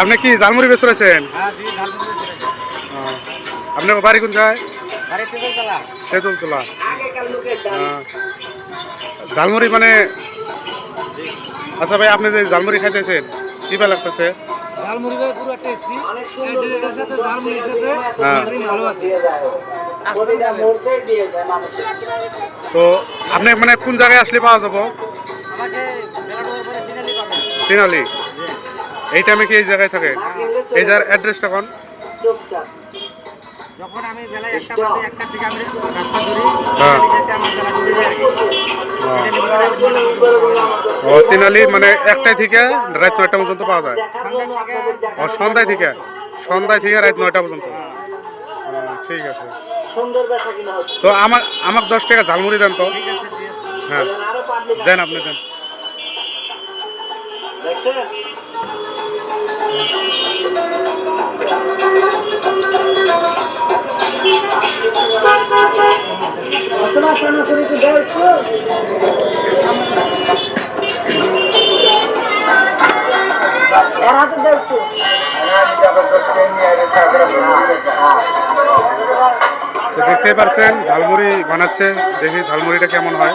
আপনি কি ঝালমুড়ি বেশ করেছেন হ্যাঁ আপনার বাড়ি কোন জায়গায় তেঁতুলতলা। ঝালমুড়ি। মানে আচ্ছা ভাই আপনি যে ঝালমুড়ি খাইতেছেন কি ভালো লাগতেছে? ঝালমুড়ি ভাই পুরো টেস্টি ক্যান্ডিডেটের সাথে ঝালমুড়ির সাথে হ্যাঁ। ভালো আছে। তো আপনি মানে কোন জায়গায় আসলে পাওয়া যাব? আমাকে পরে পাবেন তিনালি। এই টাইমে কি এই জায়গায় থাকে? এই জায়গার অ্যাড্রেসটা কোন? যখন আমি বেলায় একটা বাজে একটা থেকে আমি রাস্তা ধরি হ্যাঁ। ফিনালি যেতে আমার বেলা ডুবে যায় আর কি হ্যাঁ। ও তিনালি মানে একটাই থেকে রাত নয়টা পর্যন্ত পাওয়া যায়? থেকে ও সন্ধ্যায় থেকে? সন্ধ্যায় থেকে রাত নয়টা পর্যন্ত? ও, ঠিক আছে। তো আমার আমাকে দশ টাকা ঝালমুড়ি দেন তো। ঠিক আছে ঠিক আছে হ্যাঁ দেন আপনি দেন তো দেখতেই পারছেন, ঝালমুড়ি বানাচ্ছে, দেখি ঝালমুড়িটা কেমন হয়।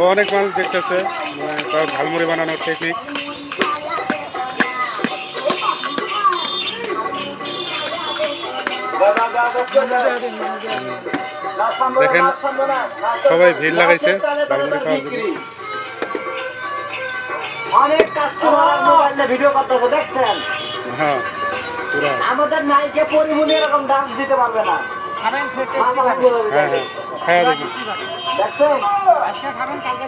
তো অনেক মানুষ দেখতেছে মানে তার ঝালমুড়ি বানানোর টেকনিক দেখেন সবাই ভিড় লাগাইছে ঝালমুড়ি খাওয়ার জন্য। অনেক কাস্টমার মোবাইলে ভিডিও করতেছে দেখছেন? হ্যাঁ পুরা। আমাদের নাইকে এরকম ডান্স দিতে পারবে না। পাবেন হ্যাঁ হ্যাঁ। দেখি পাবেন দেখছেন আজকে খাবেন কালকে